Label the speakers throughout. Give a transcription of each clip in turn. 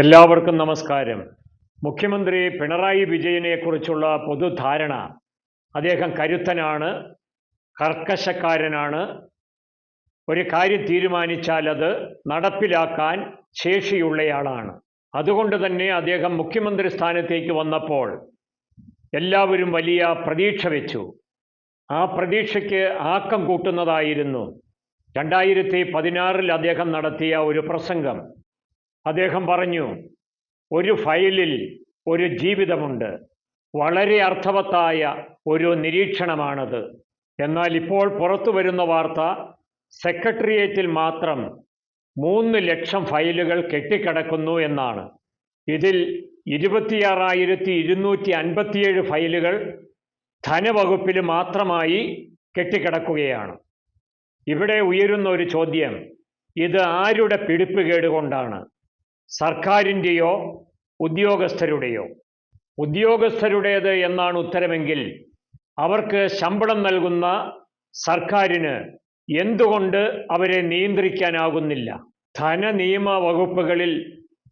Speaker 1: എല്ലാവർക്കും നമസ്കാരം. മുഖ്യമന്ത്രി പിണറായി വിജയനെക്കുറിച്ചുള്ള പൊതുധാരണ. അദ്ദേഹം കരുത്തനാണ് കർക്കശക്കാരനാണ്. ഒരു കാര്യം തീരുമാനിച്ചാൽ അത് നടപ്പിലാക്കാൻ ശേഷിയുള്ളയാളാണ്. അതുകൊണ്ട് തന്നെ അദ്ദേഹം മുഖ്യമന്ത്രി സ്ഥാനത്തേക്ക് വന്നപ്പോൾ എല്ലാവരും വലിയ പ്രതീക്ഷ വെച്ചു. ആ പ്രതീക്ഷയ്ക്ക് ആക്കം കൂട്ടുന്നതായിരുന്നു. രണ്ടായിരത്തി പതിനാറിൽ അദ്ദേഹം നടത്തിയ ഒരു പ്രസംഗം. അദ്ദേഹം പറഞ്ഞു ഒരു ഫയലിൽ ഒരു ജീവിതമുണ്ട്. വളരെ അർത്ഥവത്തായ ഒരു നിരീക്ഷണമാണത്. എന്നാൽ ഇപ്പോൾ പുറത്തു വരുന്ന വാർത്ത സെക്രട്ടേറിയറ്റിൽ മാത്രം മൂന്ന് ലക്ഷം ഫയലുകൾ കെട്ടിക്കിടക്കുന്നു എന്നാണ്. ഇതിൽ ഇരുപത്തിയാറായിരത്തി ഇരുന്നൂറ്റി അൻപത്തിയേഴ് ഫയലുകൾ ധനവകുപ്പിൽ മാത്രമായി കെട്ടിക്കിടക്കുകയാണ്. ഇവിടെ ഉയരുന്ന ഒരു ചോദ്യം ഇത് ആരുടെ പിടിപ്പുകേട് കൊണ്ടാണ്? സർക്കാരിന്റെയോ ഉദ്യോഗസ്ഥരുടെയോ? ഉദ്യോഗസ്ഥരുടേത് എന്നാണ് ഉത്തരമെങ്കിൽ അവർക്ക് ശമ്പളം നൽകുന്ന സർക്കാരിന് എന്തുകൊണ്ട് അവരെ നിയന്ത്രിക്കാനാകുന്നില്ല? ധനനിയമ വകുപ്പുകളിൽ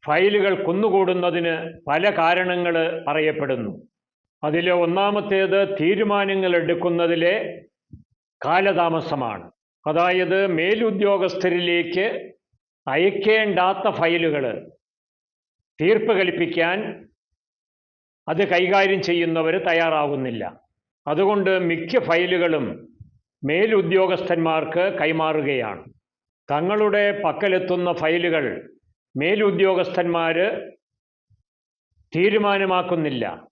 Speaker 1: ഫയലുകൾ കുന്നുകൂടുന്നതിന് പല കാരണങ്ങൾ പറയപ്പെടുന്നു. അതിൽ ഒന്നാമത്തേത് തീരുമാനങ്ങൾ എടുക്കുന്നതിലെ കാലതാമസമാണ്. അതായത് മേലുദ്യോഗസ്ഥരിലേക്ക് അയക്കേണ്ടാത്ത ഫയലുകൾ തീർപ്പ് കൽപ്പിക്കാൻ അത് കൈകാര്യം ചെയ്യുന്നവർ തയ്യാറാകുന്നില്ല അതുകൊണ്ട് മിക്ക ഫയലുകളും മേലുദ്യോഗസ്ഥന്മാർക്ക് കൈമാറുകയാണ്. തങ്ങളുടെ പക്കലെത്തുന്ന ഫയലുകൾ മേലുദ്യോഗസ്ഥന്മാർ തീരുമാനമാക്കുന്നില്ല.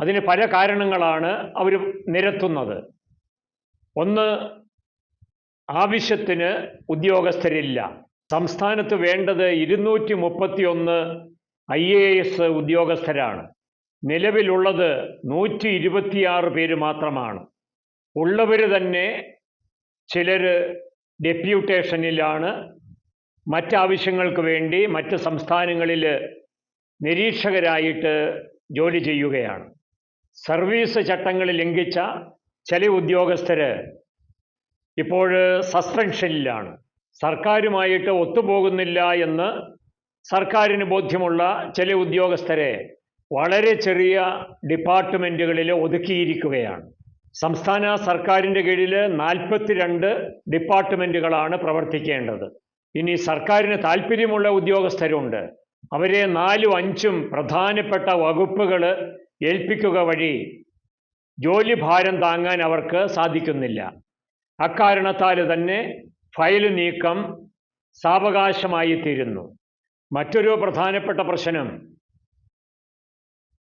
Speaker 1: അതിന് പല കാരണങ്ങളാണ് അവർ നിരത്തുന്നത്. ഒന്ന് ആവശ്യത്തിന് ഉദ്യോഗസ്ഥരില്ല. സംസ്ഥാനത്ത് വേണ്ടത് ഇരുന്നൂറ്റി മുപ്പത്തി ഒന്ന് ഐ എ എസ് ഉദ്യോഗസ്ഥരാണ്. നിലവിലുള്ളത് നൂറ്റി ഇരുപത്തിയാറ് പേര് മാത്രമാണ്. ഉള്ളവർ തന്നെ ചിലർ ഡെപ്യൂട്ടേഷനിലാണ്. മറ്റാവശ്യങ്ങൾക്ക് വേണ്ടി മറ്റ് സംസ്ഥാനങ്ങളിൽ നിരീക്ഷകരായിട്ട് ജോലി ചെയ്യുകയാണ്. സർവീസ് ചട്ടങ്ങൾ ലംഘിച്ച ചില ഉദ്യോഗസ്ഥർ ഇപ്പോൾ സസ്പെൻഷനിലാണ്. സർക്കാരുമായിട്ട് ഒത്തുപോകുന്നില്ല എന്ന് സർക്കാരിന് ബോധ്യമുള്ള ചില ഉദ്യോഗസ്ഥരെ വളരെ ചെറിയ ഡിപ്പാർട്ട്മെന്റുകളിൽ ഒതുക്കിയിരിക്കുകയാണ്. സംസ്ഥാന സർക്കാരിന്റെ കീഴിൽ നാൽപ്പത്തിരണ്ട് ഡിപ്പാർട്ട്മെന്റുകളാണ് പ്രവർത്തിക്കേണ്ടത്. ഇനി സർക്കാരിന് താല്പര്യമുള്ള ഉദ്യോഗസ്ഥരുണ്ട്. അവരെ നാലും അഞ്ചും പ്രധാനപ്പെട്ട വകുപ്പുകൾ ഏൽപ്പിക്കുക വഴി ജോലി ഭാരം താങ്ങാൻ അവർക്ക് സാധിക്കുന്നില്ല. അക്കാരണത്താൽ തന്നെ ഫയൽ നീക്കം സാവകാശമായി തീരുന്നു. മറ്റൊരു പ്രധാനപ്പെട്ട പ്രശ്നം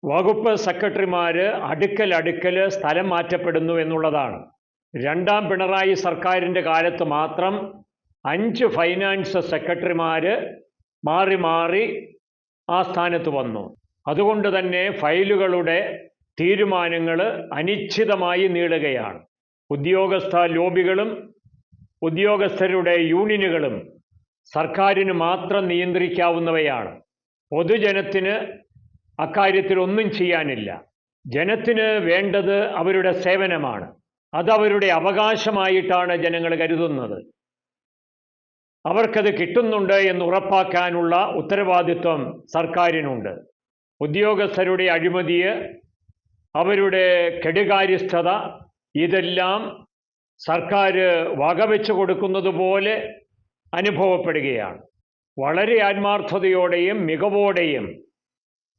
Speaker 1: വകുപ്പ് സെക്രട്ടറിമാർ അടുക്കൽ അടുക്കൽ സ്ഥലം മാറ്റപ്പെടുന്നു എന്നുള്ളതാണ്. രണ്ടാം പിണറായി സർക്കാരിന്റെ കാലത്ത് മാത്രം അഞ്ച് ഫൈനാൻസ് സെക്രട്ടറിമാർ മാറി മാറി ആ സ്ഥാനത്ത് വന്നു. അതുകൊണ്ട് തന്നെ ഫയലുകളുടെ തീരുമാനങ്ങൾ അനിശ്ചിതമായി നീളുകയാണ്. ഉദ്യോഗസ്ഥ ലോബികളും ഉദ്യോഗസ്ഥരുടെ യൂണിയനുകളും സർക്കാരിന് മാത്രം നിയന്ത്രിക്കാവുന്നവയാണ്. പൊതുജനത്തിന് അക്കാര്യത്തിൽ ഒന്നും ചെയ്യാനില്ല. ജനത്തിന് വേണ്ടത് അവരുടെ സേവനമാണ്. അതവരുടെ അവകാശമായിട്ടാണ് ജനങ്ങൾ കരുതുന്നത്. അവർക്കത് കിട്ടുന്നുണ്ട് എന്ന് ഉറപ്പാക്കാനുള്ള ഉത്തരവാദിത്വം സർക്കാരിനുണ്ട്. ഉദ്യോഗസ്ഥരുടെ അഴിമതിയെ അവരുടെ കെടുകാര്യസ്ഥത ഇതെല്ലാം സർക്കാർ വകവെച്ച് കൊടുക്കുന്നത് പോലെ അനുഭവപ്പെടുകയാണ്. വളരെ ആത്മാർത്ഥതയോടെയും മികവോടെയും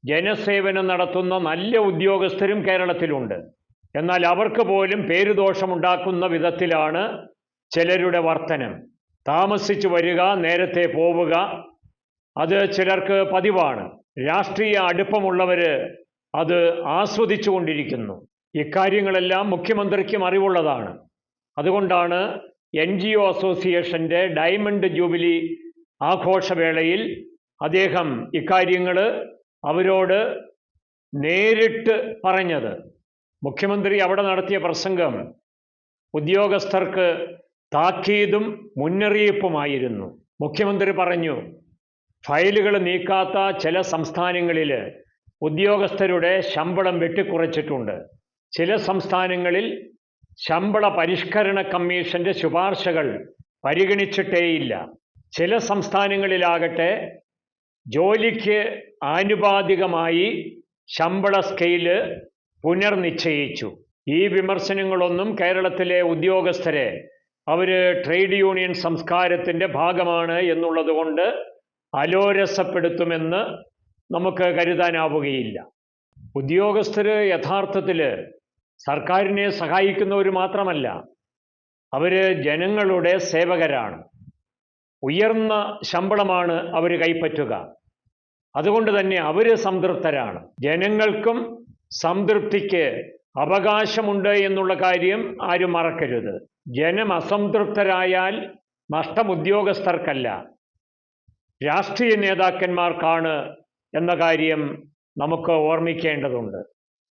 Speaker 1: ജനസേവനം നടത്തുന്ന നല്ല ഉദ്യോഗസ്ഥരും കേരളത്തിലുണ്ട്. എന്നാൽ അവർക്ക് പോലും പേരുദോഷമുണ്ടാക്കുന്ന വിധത്തിലാണ് ചിലരുടെ വർത്തനം. താമസിച്ചു വരിക നേരത്തെ പോവുക അത് ചിലർക്ക് പതിവാണ്. രാഷ്ട്രീയ അടുപ്പമുള്ളവർ അത് ആസ്വദിച്ചു കൊണ്ടിരിക്കുന്നു ഇക്കാര്യങ്ങളെല്ലാം മുഖ്യമന്ത്രിക്കും അറിവുള്ളതാണ്. അതുകൊണ്ടാണ് എൻ ജി ഒ അസോസിയേഷന്റെ ഡയമണ്ട് ജൂബിലി ആഘോഷവേളയിൽ അദ്ദേഹം ഇക്കാര്യങ്ങൾ അവരോട് നേരിട്ട് പറഞ്ഞത്. മുഖ്യമന്ത്രി അവിടെ നടത്തിയ പ്രസംഗം ഉദ്യോഗസ്ഥർക്ക് താക്കീതും മുന്നറിയിപ്പുമായിരുന്നു. മുഖ്യമന്ത്രി പറഞ്ഞു ഫയലുകൾ നീക്കാത്ത ചില സംസ്ഥാനങ്ങളിൽ ഉദ്യോഗസ്ഥരുടെ ശമ്പളം വെട്ടിക്കുറച്ചിട്ടുണ്ട്. ചില സംസ്ഥാനങ്ങളിൽ ശമ്പള പരിഷ്കരണ കമ്മീഷന്റെ ശുപാർശകൾ പരിഗണിച്ചിട്ടേയില്ല. ചില സംസ്ഥാനങ്ങളിലാകട്ടെ ജോലിക്ക് ആനുപാതികമായി ശമ്പള സ്കെയിൽ പുനർനിശ്ചയിച്ചു. ഈ വിമർശനങ്ങളൊന്നും കേരളത്തിലെ ഉദ്യോഗസ്ഥരെ അവർ ട്രേഡ് യൂണിയൻ സംസ്കാരത്തിന്റെ ഭാഗമാണ് എന്നുള്ളതുകൊണ്ട് അലോരസപ്പെടുത്തുമെന്ന് നമുക്ക് കരുതാനാവുകയില്ല. ഉദ്യോഗസ്ഥർ യഥാർത്ഥത്തിൽ സർക്കാരിനെ സഹായിക്കുന്നവർ മാത്രമല്ല അവർ ജനങ്ങളുടെ സേവകരാണ്. ഉയർന്ന ശമ്പളമാണ് അവർ കൈപ്പറ്റുക. അതുകൊണ്ട് തന്നെ അവർ സംതൃപ്തരാണ്. ജനങ്ങൾക്കും സംതൃപ്തിക്ക് അവകാശമുണ്ട് എന്നുള്ള കാര്യം ആരും മറക്കരുത്. ജനം അസംതൃപ്തരായാൽ നഷ്ടം ഉദ്യോഗസ്ഥർക്കല്ല രാഷ്ട്രീയ നേതാക്കന്മാർക്കാണ് എന്ന കാര്യം നമുക്ക് ഓർമ്മിക്കേണ്ടതുണ്ട്.